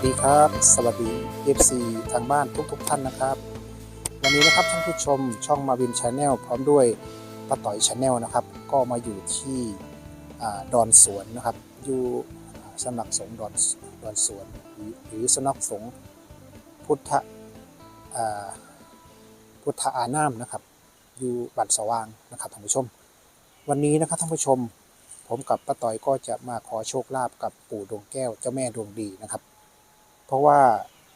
สวัสดีครับ สวัสดี FC ทางบ้านทุกๆทท่านนะครับ วันนี้นะครับท่านผู้ชมช่องมาวินชาแนลพร้อมด้วยป้าต่อยชาแนลนะครับ ก็มาอยู่ที่อดอนสวนนะครับ อยู่สำนักสงฆ์ดอนดอนสวน หรือสำนักสงฆ์พุทธพุทธอานามนะครับ อยู่บัดสว่างนะครับท่านผู้ชม วันนี้นะครับท่านผู้ชมผมกับป้าต่อยก็จะมาขอโชคลาภกับปู่ดวงแก้วเจ้าแม่ดวงดีนะครับ เพราะว่า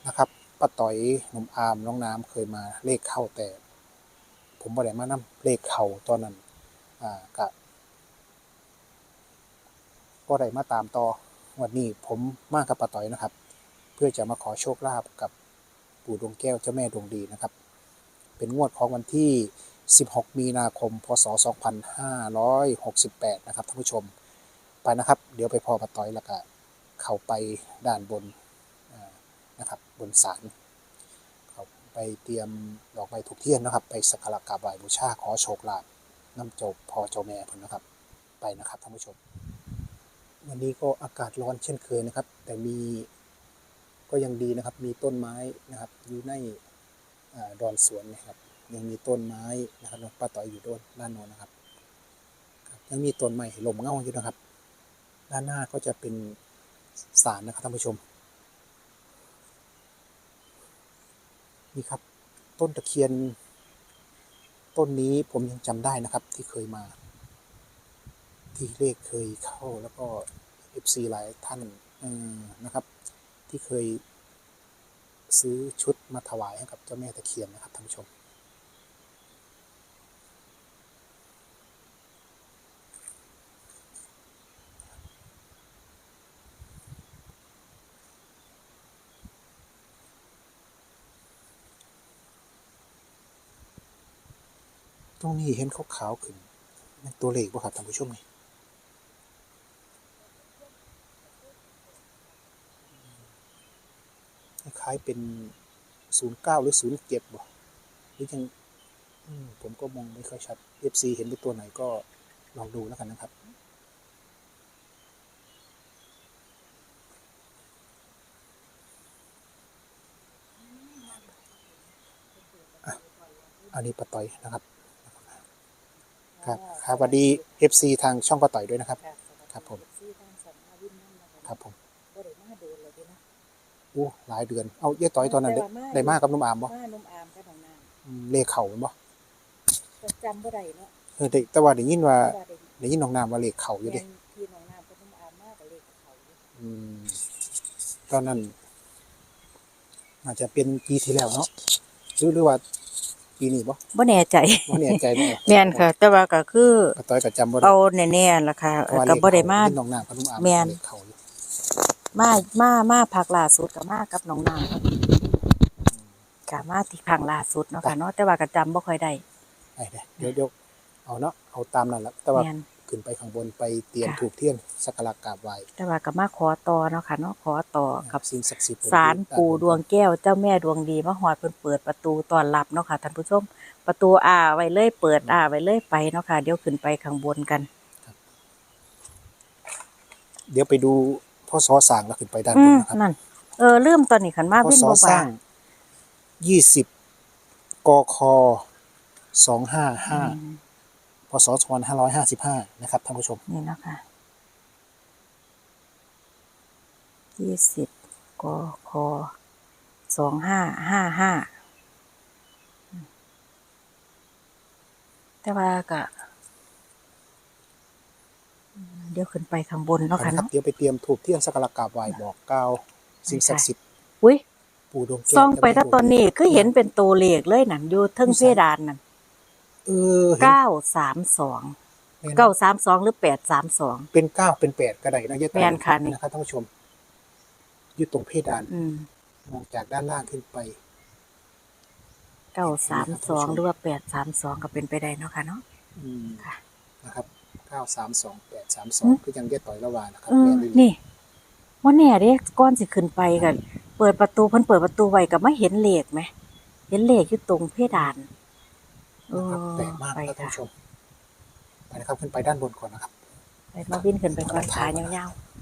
นะครับป้าต่อยหนุ่มอามน้องน้ำเคยมาเลขเข้าแต่ ผมบ่ได้มานำเลขเข้าตอนนั้น อ่ากะก็ได้มาตามต่อวันนี้ผมมากับป้าต่อยนะครับ เพื่อจะมาขอโชคลาภกับปู่ดวงแก้วเจ้าแม่ดวงดีนะครับ เป็นงวดของวันที่ 16 มีนาคม พศ 2568 นะครับท่านผู้ชมไปนะครับ เดี๋ยวไปพอปะต้อยแล้วก็เข้าไปด้านบน บนศาลไปเตรียมดอกไม้ถูกเทียนนะครับ ไปสักการะกราบไหว้บูชาขอโชคลาภน้ำจกพอเจ้าแม่พุ่นนะครับ ไปนะครับท่านผู้ชม วันนี้ก็อากาศร้อนเช่นเคยนะครับ แต่มีก็ยังดีนะครับ มีต้นไม้นะครับ อยู่ในอดอนสวนนะครับ ยังมีต้นไม้นะครับป้าต่อยอยู่ด้านด้านโน้นนะครับครับยังมีต้นไม้ลมเงาอยู่นะครับ ด้านหน้าก็จะเป็นศาลนะครับท่านผู้ชม นี่ครับ ต้นตะเคียน ต้นนี้ผมยังจำได้นะครับ ที่เคยมา ที่เลขเคยเข้าแล้วก็เอฟซีหลายท่านนะครับ ที่เคยซื้อชุดมาถวายให้กับเจ้าแม่ตะเคียนนะครับท่านผู้ชม ตรงนี้เห็นขาวๆขึ้นเป็นตัวเลขบ่ครับท่านผู้ชมนี่คล้ายเป็นศูนย์เก้าหรือศูนย์เจ็ดบ่หรือยังผมก็มองไม่ค่อยชัด FC เห็นเป็นตัวไหนก็ลองดูแล้วกันนะครับอันนี้ปะต่อยนะครับ ครับครับสวัสดี FC ทางช่องปะต่อยด้วยนะครับ ครับผมซี่ทางสันมาวินนั่นนะคะครับผมบ่ได้มาโดนเลยพี่นะโอ้หลายเดือน เอาเย้ต่อยตอนนั้นได้ได้มากกับนุ่มอามบ่มานุ่มอามกับน้องนางอืมเลขเข่าบ่ก็จำบ่ได้เนาะเออแต่แต่ว่าได้ยินว่าว่าได้ได้ยินน้องนามว่าเลขเข่าอยู่แม่เด้นพี่น้องนามกับนุ่มอามมากกับเลขเขาอยู่อืมตอนนั้นอาจจะเป็นปีที่แล้วเนาะหรือหรือว่า ปีนี้บ่บ่แน่ใจบ่แน่ใจเนาะแม่นค่ะ แต่ว่าก็คือปะต่อยก็จำบ่ได้เอาแน่ๆล่ะค่ะเพราะว่าก็บ่ได้มาเลขเข่ยินน้องนามกับนุ่มอามแม่นเลขเข่าอยู่มามามาพักล่าสุดก็มากับน้องนางก็มาที่พังล่าสุดเนาะค่ะเนาะแต่ว่าก็จำบ่ค่อยได้ไอ้เด้อเดี๋ยวเดี๋ยวเอาเนาะเอาตามนั้นแหละแต่ว่าแม่น ขึ้นไปข้างบนไปเตรียมค่ะ ถูกเทียนสักการะกราบไหว้แต่ว่าก็มาขอต่อเนาะค่ะเนาะขอต่อกับ สิ่งศักดิ์สิทธิ์ศาลปู่ดวงแก้วเจ้าแม่ดวงดีมาหอดเพิ่นเปิดประตูต้อนรับเนาะค่ะท่านผู้ชม ประตูอ่าไว้เลยเปิดอ่าไว้เลยไปเนาะค่ะเดี๋ยวขึ้นไปข้างบนกัน เดี๋ยวไปดูพ่อซอสร้างแล้วขึ้นไปด้านอืบนมนะครับนั่นเออลืมตอนนี้ขันมาพ่อวินซอบ่สว่าร้างยี่สิบกคสองห้าห้าอืม พศสองพันห้าร้อยห้าสิบห้านะครับท่านผู้ชม นี่เนาะค่ะยี่สิบกคสองห้าห้าห้าแต่ว่าก็เดี๋ยวขึ้นไปข้างบนเนาะเอาค่ะละครับเนาะ เดี๋ยวไปเตรียมถูกเทียนสักการะกราบไหว้บอกกล่าวสิ่งศักดิ์สิทธิ์อุ้ยปู่ดวงแก้วส่องไปเจ้ถ้าแม่ตอนนี้คือเห็นเป็นตัวเลขเลยนั่นอยู่เทึงเพดานนั่น เออเห็นเก้าสามสองเห็นเก้าสามสองหรือแปดสามสอง เป็นเก้าเป็นแปดก็ได้นะเยอะแม่นค่ะนี่ นะครับท่านผู้ชมอยู่ตรงเพดานอืมมองจากด้านล่างขึ้นไป เก้าสามสองหรือว่าแปดสามสองก็เป็นไปได้เนาะค่ะเนาะ อืมค่ะ นะครับเก้าสามสองแปดสามสออืงมคือยังเยอะต่อยละวานะครับเออแม่นอีหลีนี่ว่าแน่เด้ก้อนสิขึ้นไปกัน เปิดประตูเพิ่นเปิดประตูไว้ก็ไม่เห็นเลขไหม เห็นเลขอยู่ตรงเพดานเอ ครับแปลมากครับท่ชมไปนะครับขึ้นไปด้านบนก่อนนะครับไปมาวิ่นขึ้นไปก่อนขายาวๆ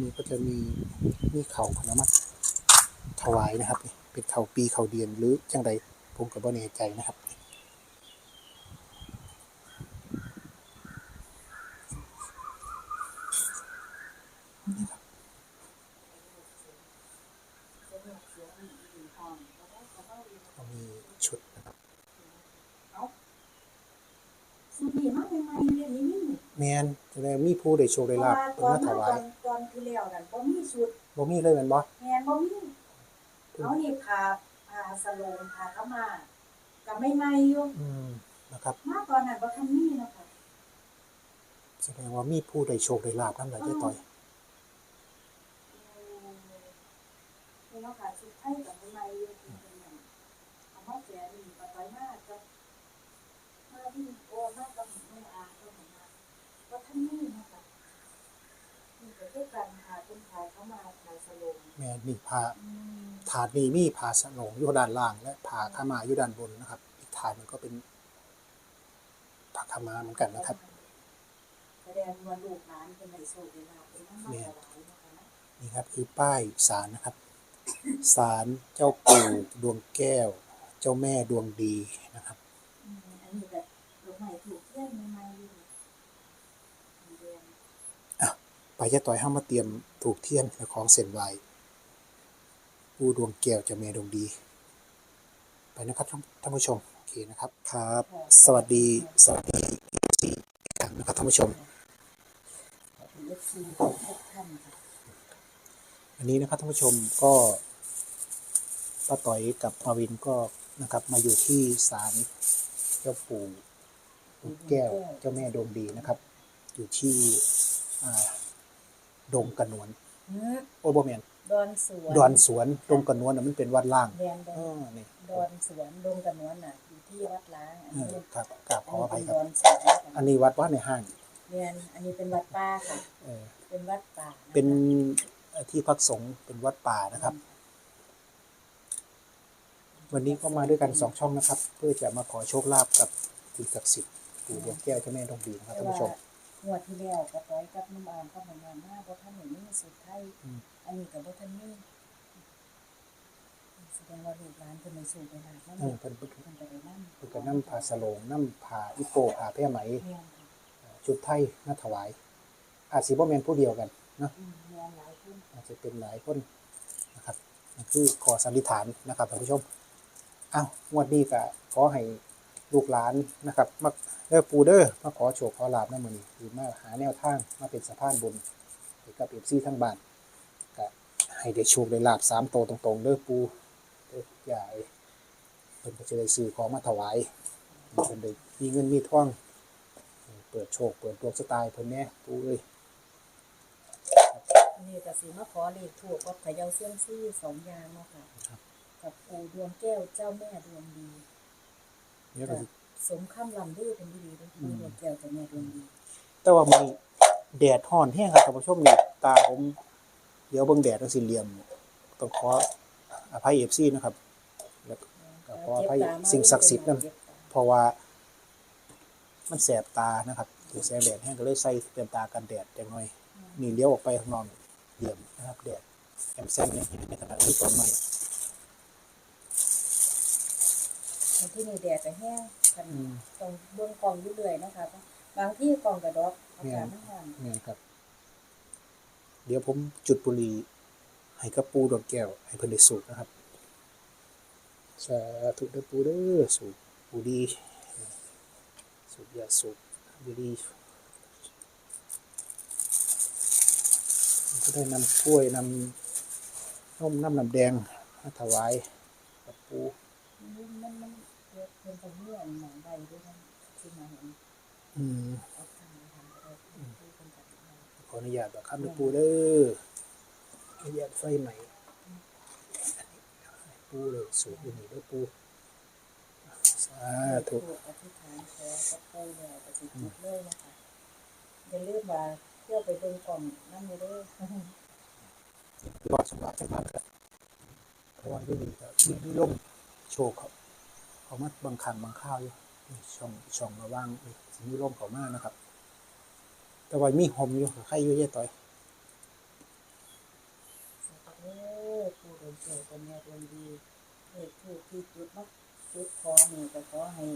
นี่ก็จะมีนี่เข่าพนมัดถวายนะครับ เป็นเข่าปีเข่าเดียนหรือจังไรผมกับบ่เนใจนะครับ นะครับสุดีมากใหม่ๆเรียนนี้นี่แมนจะได้มีผู้ได้โชคได้ลาบเพิ่นมาถวายตอนที่แล้วนั่นบ่มีชุดบ่มีเลยแม่นบ่แม่นบ่มีเอานี่พาพาสโลงพาเข้ามาก็ไม่ใหม่อยู่อืมนะครับมาตอนนั้นบ่ทันมีเนาะค่ะแสดงว่ามีผู้ได้โชคได้ลาบนำหลายเจ้าต่อย นี่เนาะค่ะชุดไทยก็ไม่ใหม่อยู่เป็นหยังเอามาแจกนี่ก็ไปมากับมา ที่โอ้มากับแม่อาก็เหมือนกันบ่ทันมีเนาะค่ะนี่ก็คือการหาเป็นขายเข้ามาขายสโลงแม่นนี่พาอืมถาดนี้มีผาสนงอยู่ด้านล่าง และผาขาวมาอยู่ด้านบนนะครับ อีกถาดหนึงก็เป็นผาขาวมาเหมือนกันนะครับ แสดงว่าลูกหลานเป็นในโชคเวลาเป็นทั้งมาถวายนะคะนะนี่ครับคือป้ายศาลนะครับ ศาลเจ้าปู่ดวงแก้ว เจ้าแม่ดวงดีนะครับอืมอันนี้แบบ อกไม้ถูกเทียนใหม่อยู่เดือนไปเจ้าต่อยเฮามาเตรียมถูกเทียนและของเส้นไหวปู่ดวงแก้วจ้าแม่ดวงดี ไปนะครับท่านผู้ชมโอเคนะครับครับ สวัสดีสวัสดีอีกครั้งนะครับท่านผู้ชม อันนี้นะครับท่านผู้ชมก็ป้าต่อยกับมาวินก็นะครับมาอยู่ที่ศาลเจ้าปู่ ดวงแก้วเจ้าแม่ดวงดีนะครับ อยู่ที่อ่าดงกระนวนอืมโอ้บ่แมนดอนสวนดอนสวนดงกระนวนน่ะมันเป็นวัดล่างแดนดเออนอนี่ดอนสวนดงกระนวนน่ะอยู่ที่วัดล้างอันเอนี้อครับกราบขออภัยคดรับอนสวนนะคะอันนี้วัดว่าในห้างเรียนอันนี้เป็นวัดป่าค่ะเออเป็นวัดป่าะคะเป็นเอ่อที่พักสงฆ์เป็นวัดป่านะครับ วันนี้ก็มาด้วยกันสองช่องนะครับ เพื่อจะมาขอโชคลาภกับสิ่งศักดิ์สิทธิ์ ปู่ดวงแก้วเจ้าแม่ดวงดีนะครับแต่ท่านว่าผู้ชม งวดที่แล้วก็ต้อยกับน้ำอ่านก็เหมือนกันมาบ่ทันได้มีสุดไทยอืม อันนี้ก็บ่ทันมีแสดงว่าลูกหลานเพิ่นได้สู่ไปหาเพิ่นเออเพิ่นเพิ่นเพิ่นก็ได้นำเพิ่นก็นำผ้าสโลงนำผ้าอิโปผ้าแพร่ไหมเรียนค่ะชุดไทยมาถวาย อาจสิบ่แม่นผู้เดียวกันเนาะอืมเรียนหลายคนอาจจะเป็นหลายคนนะครับนั่นคือขอสันนิษฐานนะครับท่านผู้ชมอ้าวงวดนี้ก็ขอให้ ลูกหลานนะครับมาเด้อปูเด้อมาขอโชคขอลาบในมื้อนี้หรือมาหาแนวทางมาเป็นสะพานบุญให้กับ FC ทั้งบ้านก็ให้ได้โชคได้ลาบสามโตวตรงๆเด้อปูเด้ออย่าเอ้ยเพิ่นก็จะได้ซื้อของมาถวายเพิ่นได้มีเงินมีทองเปิดโชคเปิดดวงสไตล์เพิ่นแหน่ปูเอ้ยอันนี้ก็สิมาขอเลขถูกกับเขย่าเซียมซี่สองอย่างเนาะค่ะครับกับปู่ดวงแก้วเจ้าแม่ดวงดี เนี่ยก็ก็สิสมคำลำลือเป็นดีๆเด้อปู่ดวงแก้วเจ้าแม่ดวงดีแต่ว่ามันแดดห่อนแห้งครับท่านผู้ชมนี่ตาผมเดี๋ยวเบิ่งแดดจังสิเหลี่ยมต้องขออภัย FC นะครับ แล้วก็ขออภัยสิ่งศักดิ์สิทธิ์นํเพราะว่า มันแสบตานะครับถูกแสงแดดแห้งก็เลยใส่เต็มตากันแดดจังหน่อยนี่เลี้ยวออกไปข้างนอกเหลี่ยมนะครับแดดแอมแซงเนี่ยในขณะที่ต้นไม้างที่นี่แดดจะแห้งกันอืมต้องเบิ่งกล่องอยู่เรื่อยเนาะค่ะบางที่กล่องกระดอกอากาศมันร้อนเนี่ยครับ เดี๋ยวผมจุดบุหรี่ให้กับปูดวงแก้ว ให้เพิ่นได้สูบนะครับ สาธุเด้อปูเด้อสูบบุหรี่สูบยาสูบบุหรี่ก็ได้นำกล้วยนำนมน้ำน้ำแดงมาถวายกับปูมันมันมัน เกิดเป็นตรงนี้อันหนังใดด้วยนะที่มาเห็นอืมเอาทางทางไปดูคนจัดงานขออนุญาตบักครับเด้อปูเด้ออนุญาตไฟใหม่ปูเลยสูบอยู่นี่เด้อปูสาธุถูกอธิษฐานขอกับปู่แล้วก็สิจุดเลยนะคะอย่าลืมว่าเที่ยวไปเบิ่งกล่องนั่นเด้อรอดสบายจังครับเพราะว่าที่นี่ก็มีลมโชคเขา ขามาบางครั้งบางข้าวอยู่ช่องช่องระว่างมีร่มเขามากนะครับ แต่ว่ามีหอมอยู่ใครอยู่เยอะต่อยโอ้ผู้ดนเกี่ยวนแม่ดวงดีเลขผู้ที่จุดมักจุดคอมืก็ให้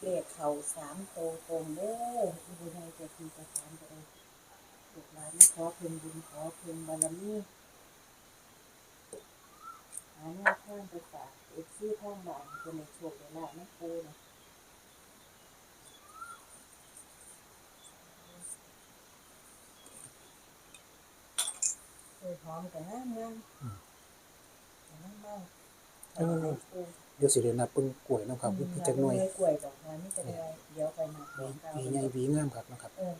เลขเขาสามโตตรงเด้อผู้ใดจะคือประสานไปหลานขอเพิ่มบุญขอเพิ่มบารมี หาแนวทางไปฝากเอฟซีทางบ้านเป็นในโชคในลาภแม่ครูนะเออหอมกันนะงามแต่น้ำเมาเออเดี๋ยวสิเรียนนับเพิ่งกล้วยนะครับพี่จักหน่วยกล้วยดอกไม้นี่จะได้เดี๋ยวไปมาหวีหวีใหญ่หวีงามครับนะครับเออ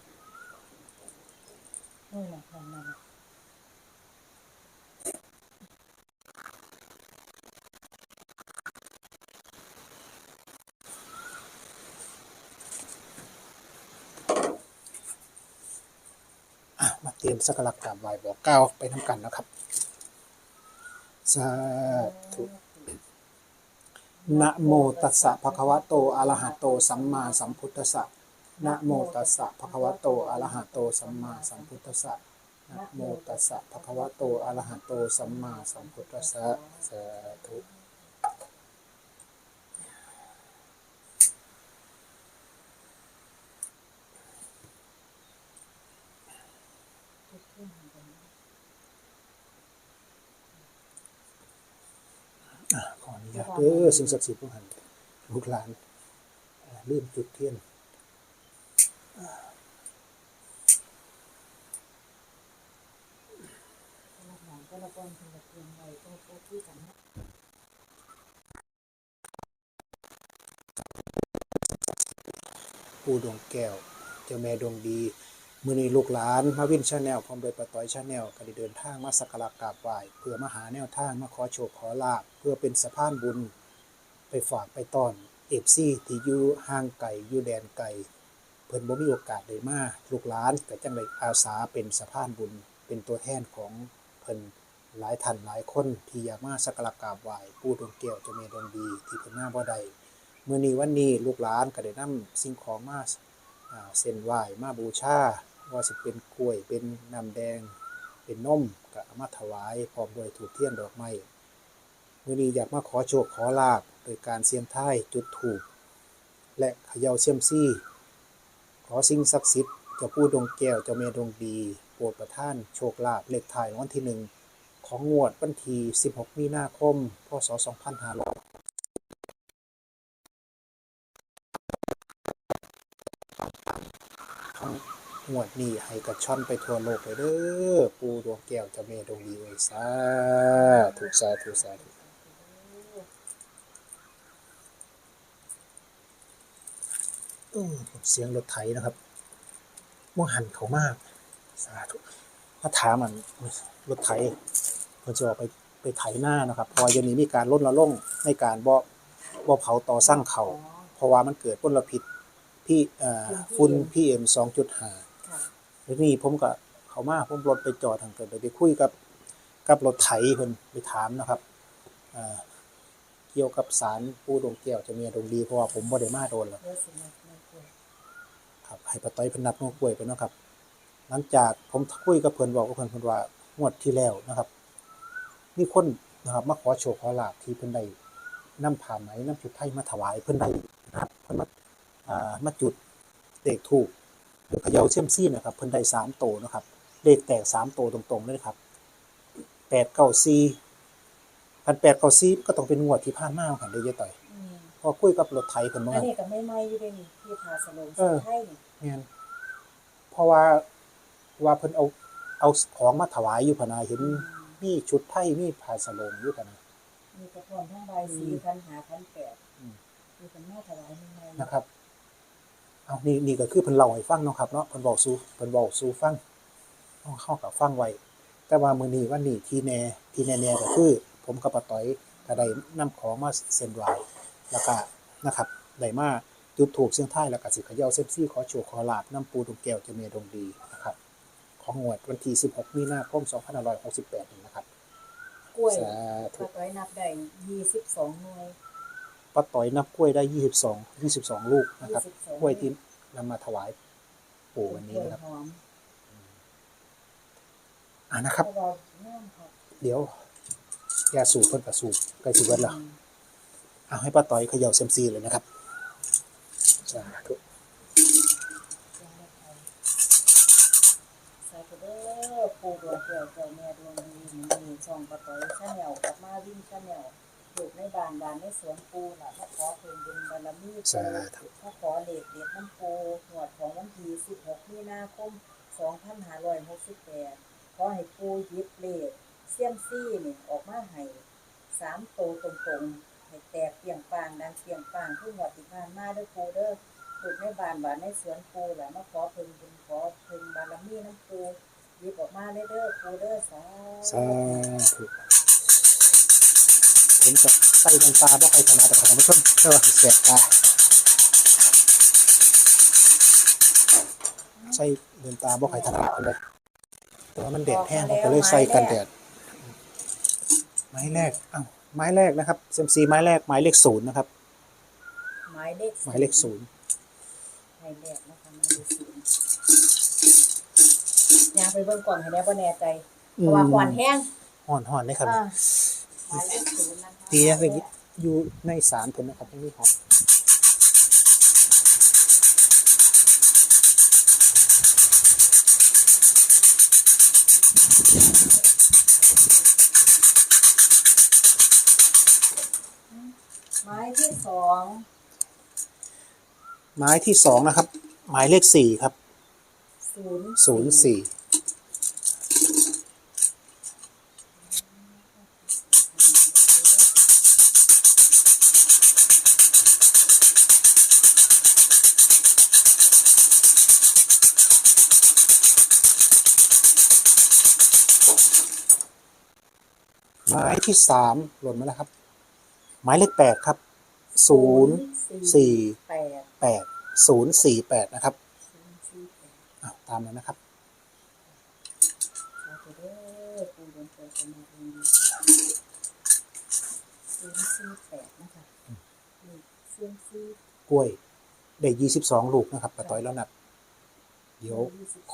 นู่นน่ะทางนั้นน่ะ อะ มาเตรียมสักการะกราบไหว้บอกกล่าวไปทำกันนะครับสาธุนะโมตัสสะภะคะวะโตอะระหะโตสัมมาสัมพุทธัสสะนะโมตัสสะภะคะวะโตอะระหะโตสัมมาสัมพุทธัสสะนะโมตัสสะภะคะวะโตอะระหะโตสัมมาสัมพุทธัสสะสาธุ ทุกที่หันกันนะ อะข อออสิ่งศักดิ์สิทธิ์พวกหันลูกหลานลืมจุดเทียนก็ละหมอนก็ละบอนคนละเพียงไว้ก็โอ้ที่กันนะผู้ดวงแก้ว เจ้าแม่ดวงดี มือนี้ลูกหลานมาวินชาแนลพร้อมโดยปะต้อยชาแนลก็ได้เดินทางมาสักการะกราบไหว้เพื่อมาหาแนวทางมาขอโชคขอลาบเพื่อเป็นสะพานบุญ ไปฝากไปต้อนเอฟซีที่อยู่ห่างไกลอยู่แดนไกลเพิ่นบ่มีโอกาสได้มาลูกหลานก็จังได้อาสาเป็นสะพานบุญ เป็นตัวแทนของเพิ่นหลายท่านหลายคนที่อยากมาสักการะกราบไหว้ปู่ดวงแก้วเจ้าแม่ดวงดีที่เพิ่นมาบ่ได้มื้อนี้วันนี้ลูกหลานก็ได้นำสิ่งของมาอ่าเส้นไหว้มาบูชา ว่าสิเป็นกล้วยเป็นน้ำแดง เป็นนมก็เอามาถวายพร้อมด้วยถูกเทียนดอกไม้มื่อนี้อยากมาขอโชคขอลาบโดยการเสี่ยงทายจุดถูก และเขย่าเซียมซี่ ขอสิ่งศักดิ์สิทธิ์จ้าผู้ดวงแก้วจ้าเมดวงดีโปรดประท่านโชคลาภเลขท้ายรางวันที่หนึ่งของงวดวันที่16 มีนาคม พศ 2500 งวดนี้ให้กระช่อนไปทั่วโลกเลยเด้อปูดวงแก้วจะเมดวงดีเอ้ยสาธุสาธุสาธุอืมเสียงรถไถนะครับม่วงหันเขามาก สาธุถ้าถามมันรถไถมันจะออกไปไปไถหน้านะครับ พอเดี๋ยวนี้มีการลดละลงในการบ่บ่เผาต่อสร้างเขาอ๋อเพราะว่ามันเกิดมลพิษพี่เอ่อฝุ่น PM 2.5ค่ะ ทีนี้ผมก็เขามาผมรถไปจอดทางเกิดไปคุยกับกับรถไถเพิ่นไปถามนะครับเกี่ยวกับสารปูดวงแก้วจะมีดวงดีเพราะว่าผมบ่ได้มาโดนแล้วเดี๋ยวสิมาไม่กล้วยครับให้ป้าต้อยพนับงวกล้วยไปเนาะครับ หลังจากผมคุยกับเพิ่นบอกกับเพิ่นเพิ่นว่างวดที่แล้วนะครับมีคนนะครับมาขอโชคขอลาภที่เพิ่นได้นำผ้าไหมน้ำชุดไทยมาถวายเพิ่นได้นะครับเพิ่นมาอ่ามาจุดเลขถูก หรือเขย่าเซียมซี่นะครับเพิ่นได้สามโตนะครับเลขแตกสามโตตรงๆเลยครับแปดเก้าสี่พันแปดเก้าสี่ก็ต้องเป็นงวดที่ผ่านมาของกันได้อเยอะต่อยอืมพอคุยกับรถไทยเพิ่นว่าอันนี้ก็ไม่ไหม้อยู่ด้วยนี่ที่ทาสโลงเออไทยนี่แม่นเพราะว่าว่าเพิ่นเอาเอาของมาถวายอยู่พะนาเห็นมีชุดไทยมีผ้าสลงอยู่พะนามีกระพรทั้งใบสีพันหาพันแปดอืมมีเป็นแม่ถวายไม่ไหม้นะครับ เอานี่นี่ก็คือเพิ่นเล่าให้ฟังเนาะครับเนาะเพิ่นบอกสู่เพิ่นบอกสู่ฟังเอาเข้ากับฟังไว้แต่ว่ามื้อนี้วันนี้ที่แน่ที่แน่ๆก็คือ ผมกับป้าต้อยก็ได้นำของมาเซ็นไหวแล้วก็นะครับได้มาจุดถูกเสียงท้ายแล้วก็สิเขย่าเซมซี่ขอโชคขอลาบน้ำปูดวงแก้วเจะเมดวงดีนะครับของงวดวันที่ 16 มีนาคม2568นี่นะครับกล้วยสาธุป้าต้อยนับได้ยี่สิบสองหน่วย ป้าต่อยนับกล้วยได้22 22ลูกนะครับ22กล้วยที่นำมาถวายปู่วันนี้กล้วยนะครับหอมอ่านะครับเพราะว่าน้ำค่ะเดี๋ยวยาสูบเพิ่นก็สูบใกล้สิเบิดแล้วเอาให้ป้าต่อยเขย่าเซยมซีเลยนะครับสาธุสาธุเด้อปู่ดวงแก้วเจ้าแม่ดวงดีมันมีช่องปะต้อยชาแนลกับมาวิ่งชาแนล ปลูกในบ้านบ้านในสวนปูล่ะมาขอเพิ่นบุญบารมีสาปู่ธุมาขอเลขเด็ดน้ำปูหวดของวันที่16มีนาคม2568ขอให้ปูหยิบเลขเสี่ยมซี่นี่ออกมาให้สามโตวตรงๆให้แตกเปรียงปางดังเปรียงปางทุกหวดที่ผ่านมาเด้อปูเด้อปลูกในบ้านบ้านในสวนปูแหละมาขอเพิ่นบุญขอเพิ่นบารมีน้ำปูหยิบออกมาเด้อเด้อปูเด้อสาสาธุ ผมจะใส่น้ำตาบ่ใครถนัดแต่ท่านผู้ชมเออแสบตาใส่เดินตาบ่ใครถนัดกันเลยแต่ว่ามันแดดแห้งผมก็เลยใส่กันแดดไม้แรกอ้าวไม้แรกนะครับเซมซีไม้แรกไม้เลขศูนย์นะครับหมายเลขหมายเลขศูนย์หมายเลขนะคะหมายเลขศูนย์ยางไปเบิ่งก่อนให้ได้บ่แน่ใจเพราะว่าควันแห้งห่อนห่อนเลยครับ อ่าหมายเลขศูนย์นะคะตีอะไรอยู่ในสารผมนะครับยังไม่หอมหมายที่สองไม้ที่สองนะครับ หมายเลขสี่ครับศูนย์ศูนย์สี่ หมายที่สามหล่นมาแล้วครับ หมายเลขแปดครับศูนย์สี่แปดแปดศูนย์สี่แปดนะครับอะตามนั้นนะครับเด้อปูดวงแก้วเจ้าแม่ดวงดีศูนสี่แปดนะคะนี่เสี่ยมซี่กล้วยได้ยี่สิบสองลูกนะครับปะต้อยแล้วนับเดี๋ยว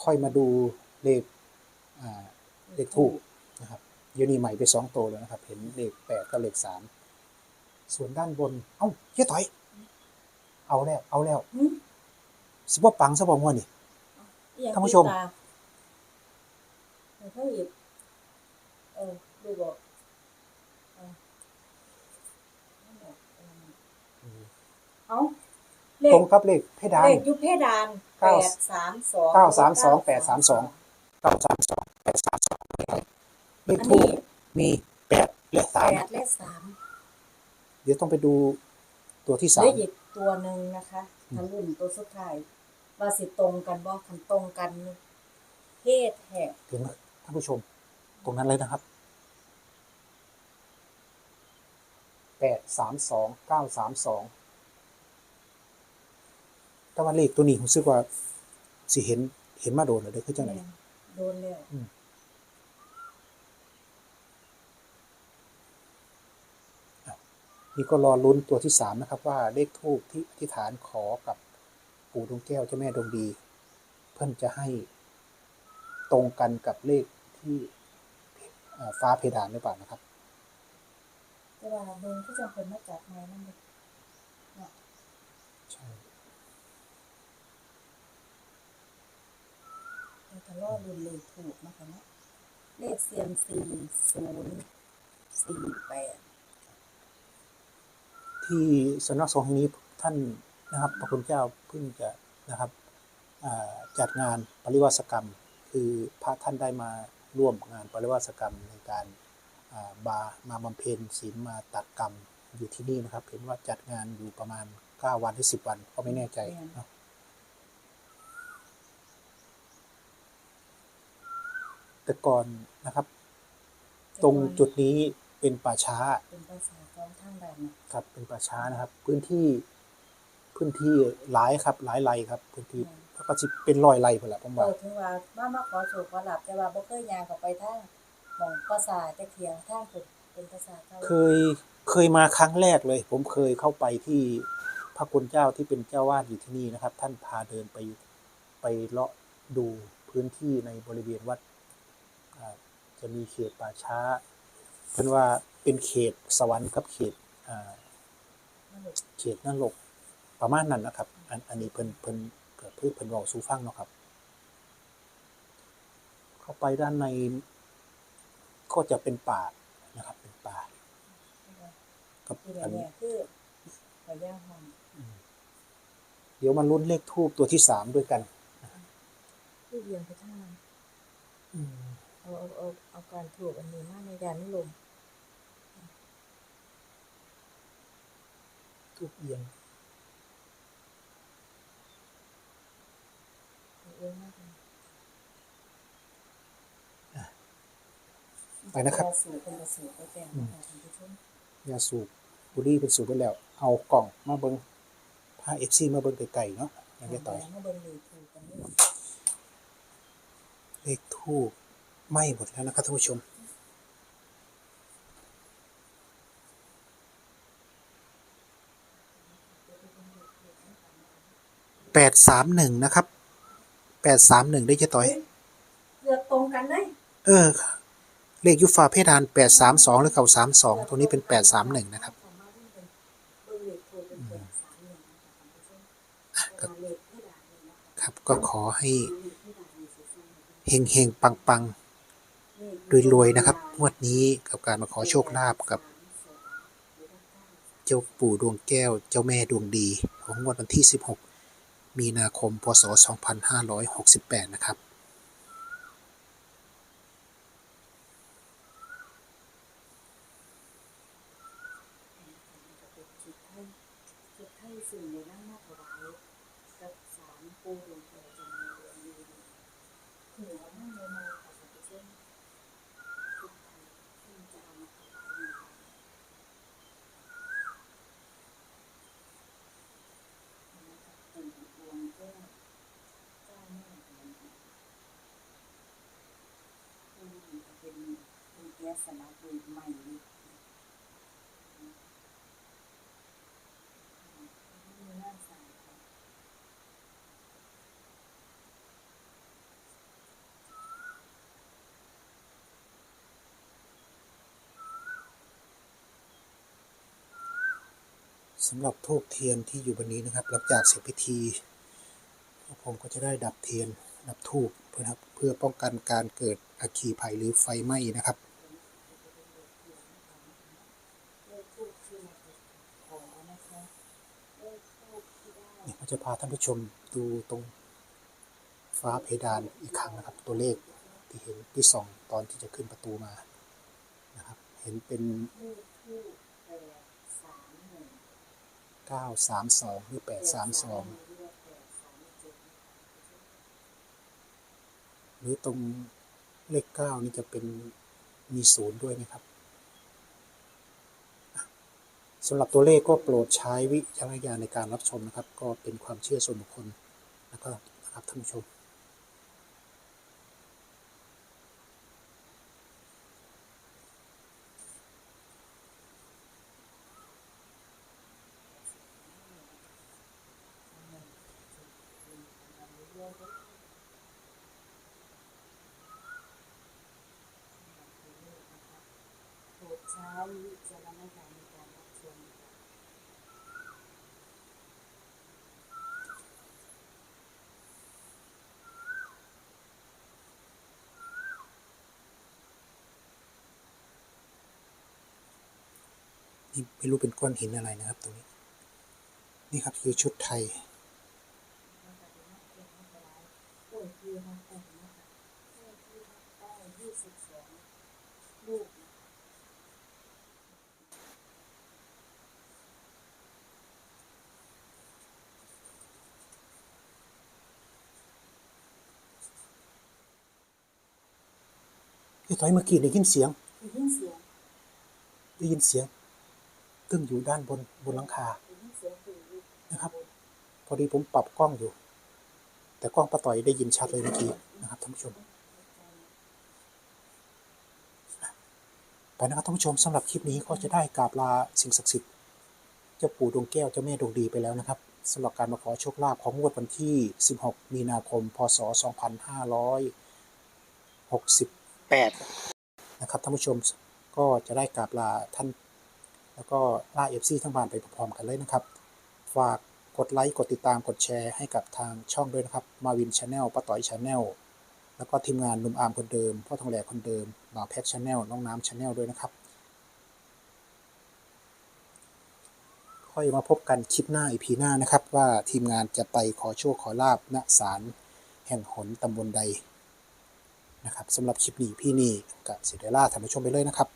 ค่อยมาดูเลขอ่าเลขทูบนะครับ เดี๋ยวนี้ใหม่ไปสองตัวแล้วนะครับ เห็นเลขแปดกับเลขสามส่วนด้านบน เอ้าเฮียต่อย เอาแล้ว เอาแล้วหืมสิบ่ปังซะบ่ม่วนนี่อีหยังท่านผู้ชมติดตเออเขาหยิบเออดูบอกเออนั่นแหละเออเอาเลตรขงครับเลขเพดานเลขอยุเพดานแปเก้าดสามสองเก้าสามสองแปดสามสองเก้าสามสองแปดสามสองเลข อันทูนี้บมีแปดและสาแปมดและสามเดี๋ยวต้องไปดูตัวที่เหสาลืมออีกตัวหนึ่งนะคะทะลุ่นตัวสุดท้ายว่าสิตรงกันบ่คันตรงกันเทศแหกเห็นไหมท่านผู้ชม ตรงนั้นเลยนะครับแปดสามสองเก้าสามสองแต่ว่าเลขตัวนี้ผมรู้สึกว่าสิเห็นเห็นมาโดนเลยเด้อคือจังไหนโดนแล้ว นี่ก็รอลุ้นตัวที่สามนะครับว่าเลขทูบที่อธิษฐานขอกับปู่ดวงแก้วเจ้าแม่ดวงดี เพื่อนจะให้ตรงกันกับเลขที่ฟ้าเพดานหรือเปล่านะครับแต่ว่าเบิ่งที่จะเพิ่นมาจัดไงนั่นเด้ใช่เราจะล่อรุ่นเลขถูกนะคะเนาะเลขเซียมซีศูนย์สี่แปด ที่สำนักสงฆ์แห่งนี้ท่านนะครับพระคุณเจ้าเพิ่งจะนะครับจัดงานปริวาสกรรม คือพระท่านได้มาร่วมงานปริวาสกรรมในการอ่าบามาบำเพ็ญศีลมาตัดกรรมอยู่ที่นี่นะครับ เห็นว่าจัดงานอยู่ประมาณ 9 วันหรือ10 วันก็ไม่แน่ใจเนาะแต่ก่อนนะครับ ตรงจุดนี้ เป็นป่าช้าเป็นภาษาท้องทางด้านน่ะครับ เป็นป่าช้านะครับ พื้นที่พื้นที่หลายครับ หลายไร่ครับ พื้นที่แล้วก็จะเป็นร้อยไร่ไปแหละผมเปิว่าดถึงว่ามามาขอโชคขอหลับแต่ว่าบ่เคยย่างเข้าไปทางหม่องภาษาจักเที่ยทางเป็นเป็นภาษาเก่าเคยเคยมาครั้งแรกเลย ผมเคยเข้าไปที่พระคุณเจ้าที่เป็นเจ้าวาดอยู่ที่นี่นะครับ ท่านพาเดินไปไปเลาะดูพื้นที่ในบริเวณวัดอ่าจะมีเขตป่าช้า เพิ่นว่าเป็นเขตสวรรค์กับเขตอ่าเขตนรกประมาณนั้นนะครับ อันอันนี้เพิ่นเพิ่นเกิดเพื่อเพิ่นเว้าสู่ฟังเนาะครับ เข้าไปด้านในก็จะเป็นป่านะครับ เป็นป่ากับที่อันเนี่ยคือพญาหอมเดี๋ยวมาลุ้นเลขทูบตัวที่สามด้วยกันที่เรียงพระท่านเอาเอาเอาเอาการถูกอันนี้มาในการไม่ลม ทูบเอียงเยอะมากเลยไปนะครับสูตรเป็นสูตรไปแจ้งนะคะท่านผู้ชมยาสูบบุหรี่เป็นสูบไปแล้ว เอากล่องมาเบิงพาเอฟซีมาเบิงไกลๆเนาะอย่างจะต่อยมาเบิ่งเลยถูกกันนี่เลขทูบไหม้หมดแล้วนะครับท่านผู้ชม แปดสามหนึ่งนะครับแปดสามหนึ่งได้เจ๊ต่อยเกือบตรงกันเลยเออ เลขยุฟาเพดานแปดสามสองหรือเก่าสามสองตรงนี้เป็นแปดสามหนึ่งนะครับเบิ่งเลขถูกเป็นแปดสามหนึ่งนะคะท่านผู้ชมครับเลขที่ด่านเลยนะคะครับก็ขอให้เลขที่ด่านมีสีส้มเฮงเฮงปังปังๆรวยๆนะครับงวดนี้กับการมาขอโชคลาภกับ เจ้าปู่ดวงแก้ว เจ้าแม่ดวงดี ของงวดวันที่ 16 มีนาคม พศ 2568 นะครับ จุดให้จุดให้สิ่งในนั่งมาถวายกับสารปูดวงแก้วจำนวนเดือนนี้ถือว่านั่งในมาค่ะท่านผู้ชมทุกท่านที่จะเอามาถวายนะคะนะครับปู่ดวงแก้วเจ้าแม่ดวงดีผู้นี้ก็เป็นเป็นแก๊สสลักเวทใหม่เลย มีหน้าสายค่ะ สำหรับทูบเทียนที่อยู่บนนี้นะครับ หลังจากเสร็จพิธีผมก็จะได้ดับเทียนดับทูบเพื่อครับเพื่อป้องกันการเกิดอัคคีภัยหรือไฟไหม้นะครับเลขทูปที่มาขอนะคะเลขทูปที่ได้นี่ก็จะพาท่านผู้ชมดูตรงฟ้าเพดานอีกครั้งนะครับ ตัวเลขที่เห็นที่สองตอนที่จะขึ้นประตูมานะครับ เห็นเป็น เลขทูปแปดสามหนึ่ง 932หรือ832เรียกแปดสามสองหรือตรงเลขเก้านี่จะเป็นมีศูนย์ด้วยนะครับสำหรับตัวเลขก็โปรดใช้วิจารณญาณในการรับชมนะครับ ก็เป็นความเชื่อส่วนบุคคลนะครับนะครับท่านผู้ชม โปรดใช้วิจารณญาณในการรับชมค่ะ นี่ไม่รู้เป็นก้อนหินอะไรนะครับตรงนี้ นี่ครับคือชุดไทยโอ้ยคือมาแต่งนะคะโอ้ยคือมาได้ยี่สิบสองลูกนะคะพี่ต้อยเมื่อกี้ได้ยินเสียง ได้ยินเสียงได้ยินเสียง ตึ้งอยู่ด้านบนบนหลังคานะครับ พอดีผมปรับกล้องอยู่ แต่กล้องป้าต่อยได้ยินชัดเลยเมื่อกี้นะครับท่านผู้ชมไปนะครับท่านผู้ชมสำหรับคลิปนี้ก็จะได้กราบลาสิ่งศักดิ์สิทธิ์เจ้าปู่ดวงแก้วเจ้าแม่ดวงดีไปแล้วนะครับสำหรับการมาขอโชคลาภของงวดวันที่ 16 มีนาคม พศ 2568 นะครับท่านผู้ชมก็จะได้กราบลาท่าน แล้วก็ล่าเอฟซีทั้งบ้านไปพร้อมกันเลยนะครับ ฝากกดไลค์ กดติดตามกดแชร์ให้กับทางช่องด้วยนะครับ มาวินชาแนลป้าต่อยชาแนลแล้วก็ทีมงานนุ่มอาร์มคนเดิมพ่อทองแหลกคนเดิมบ่าแพ็กชาแนลน้องน้ำชาแนลด้วยนะครับ ค่อยมาพบกันคลิปหน้าอีพีหน้านะครับ ว่าทีมงานจะไปขอโชคขอลาบณศาลแห่งหนตำบลใดนะครับสำหรับคลิปนี้พี่นี่กับเสีเดล่าท่านผู้ชมไปเลยนะครับ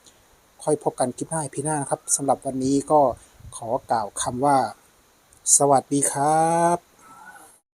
ค่อยพบกันคลิปหน้าพี่หน้านะครับสำหรับวันนี้ก็ขอกล่าวคำว่า สวัสดีครับ